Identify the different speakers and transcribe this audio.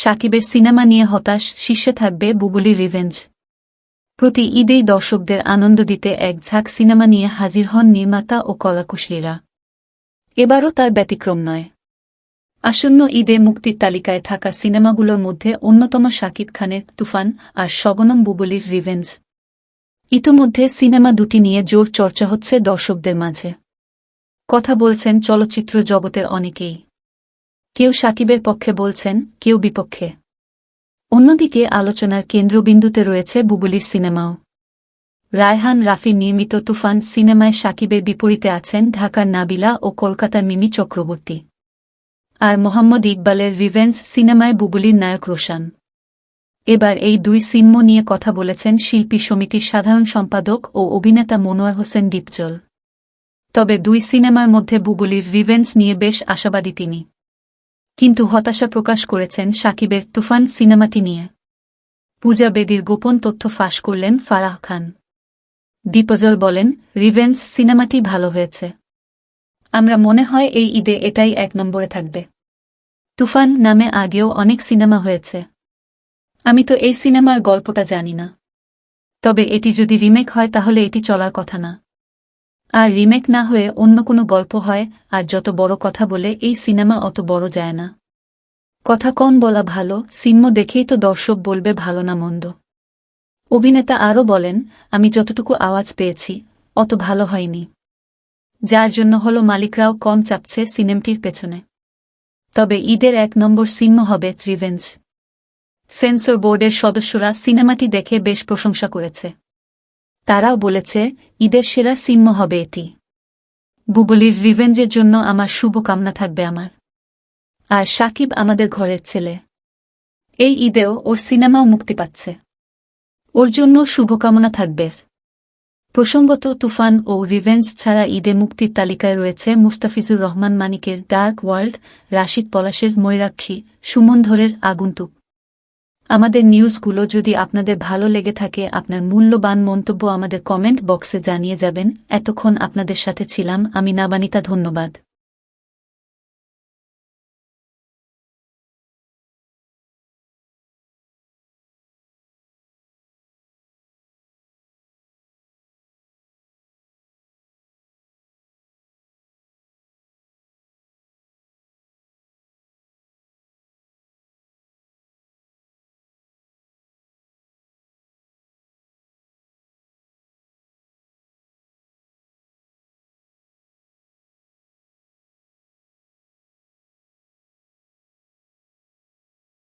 Speaker 1: সাকিবের সিনেমা নিয়ে হতাশ, শীর্ষে থাকবে বুবুলি রিভেঞ্জ। প্রতি ঈদেই দর্শকদের আনন্দ দিতে এক ঝাঁক সিনেমা নিয়ে হাজির হন নির্মাতা ও কলাকুশলীরা। এবারও তার ব্যতিক্রম নয়। আসন্ন ঈদে মুক্তির তালিকায় থাকা সিনেমাগুলোর মধ্যে অন্যতম শাকিব খানের তুফান আর শবনম বুবলির রিভেঞ্জ। ইতোমধ্যে সিনেমা দুটি নিয়ে জোর চর্চা হচ্ছে দর্শকদের মাঝে। কথা বলছেন চলচ্চিত্র জগতের অনেকেই। কেউ সাকিবের পক্ষে বলছেন, কেউ বিপক্ষে। অন্যদিকে আলোচনার কেন্দ্রবিন্দুতে রয়েছে বুবুলির সিনেমাও। রায়হান রাফি নির্মিত তুফান সিনেমায় সাকিবের বিপরীতে আছেন ঢাকার নাবিলা ও কলকাতার মিমি চক্রবর্তী। আর মোহাম্মদ ইকবালের রিভেন্স সিনেমায় বুবুলির নায়ক রোশান। এবার এই দুই সিনেমা নিয়ে কথা বলেছেন শিল্পী সমিতির সাধারণ সম্পাদক ও অভিনেতা মনোয়ার হোসেন দীপজল। তবে দুই সিনেমার মধ্যে বুবুলির রিভেন্স নিয়ে বেশ আশাবাদী তিনি। কিন্তু হতাশা প্রকাশ করেছেন সাকিবের তুফান সিনেমাটি নিয়ে। পূজা বেদির গোপন তথ্য ফাঁস করলেন ফারাহ খান। দীপজল বলেন রিভেন্স সিনেমাটি ভালো হয়েছে। আমরা মনে হয় এই ঈদে এটাই এক নম্বরে থাকবে। তুফান নামে আগেও অনেক সিনেমা হয়েছে। আমি তো এই সিনেমার গল্পটা জানি না। তবে এটি যদি রিমেক হয় তাহলে এটি চলার কথা না। আর রিমেক না হয়ে অন্য কোনো গল্প হয়, আর যত বড় কথা বলে এই সিনেমা অত বড় যায় না। কথা কন বলা ভালো, সিনেমা দেখেই তো দর্শক বলবে ভালো না মন্দ। অভিনেতা আরও বলেন, আমি যতটুকু আওয়াজ পেয়েছি, অত ভালো হয়নি। যার জন্য হল মালিকরাও কম চাপছে সিনেমটির পেছনে। তবে ঈদের এক নম্বর সিনেমা হবে রিভেঞ্জ। সেন্সর বোর্ডের সদস্যরা সিনেমাটি দেখে বেশ প্রশংসা করেছে। তারাও বলেছে, ঈদের সেরা সিনেমা হবে এটি। বুবলির রিভেঞ্জের জন্য আমার শুভকামনা থাকবে আমার। আর সাকিব আমাদের ঘরের ছেলে। এই ঈদেও ওর সিনেমাও মুক্তি পাচ্ছে। ওর জন্য শুভকামনা থাকবে। প্রসঙ্গত, তুফান ও রিভেঞ্জ ছাড়া ঈদে মুক্তির তালিকায় রয়েছে মুস্তাফিজুর রহমান, মানিকের ডার্ক ওয়ার্ল্ড, রাশিদ পলাশের ময়ূরাক্ষী, সুমন ধরের আগন্তুক। আমাদের নিউজগুলো যদি আপনাদের ভালো লেগে থাকে, আপনার মূল্যবান মন্তব্য আমাদের কমেন্ট বক্সে জানিয়ে যাবেন। এতক্ষণ আপনাদের সাথে ছিলাম, আমি নাবানিতা, ধন্যবাদ।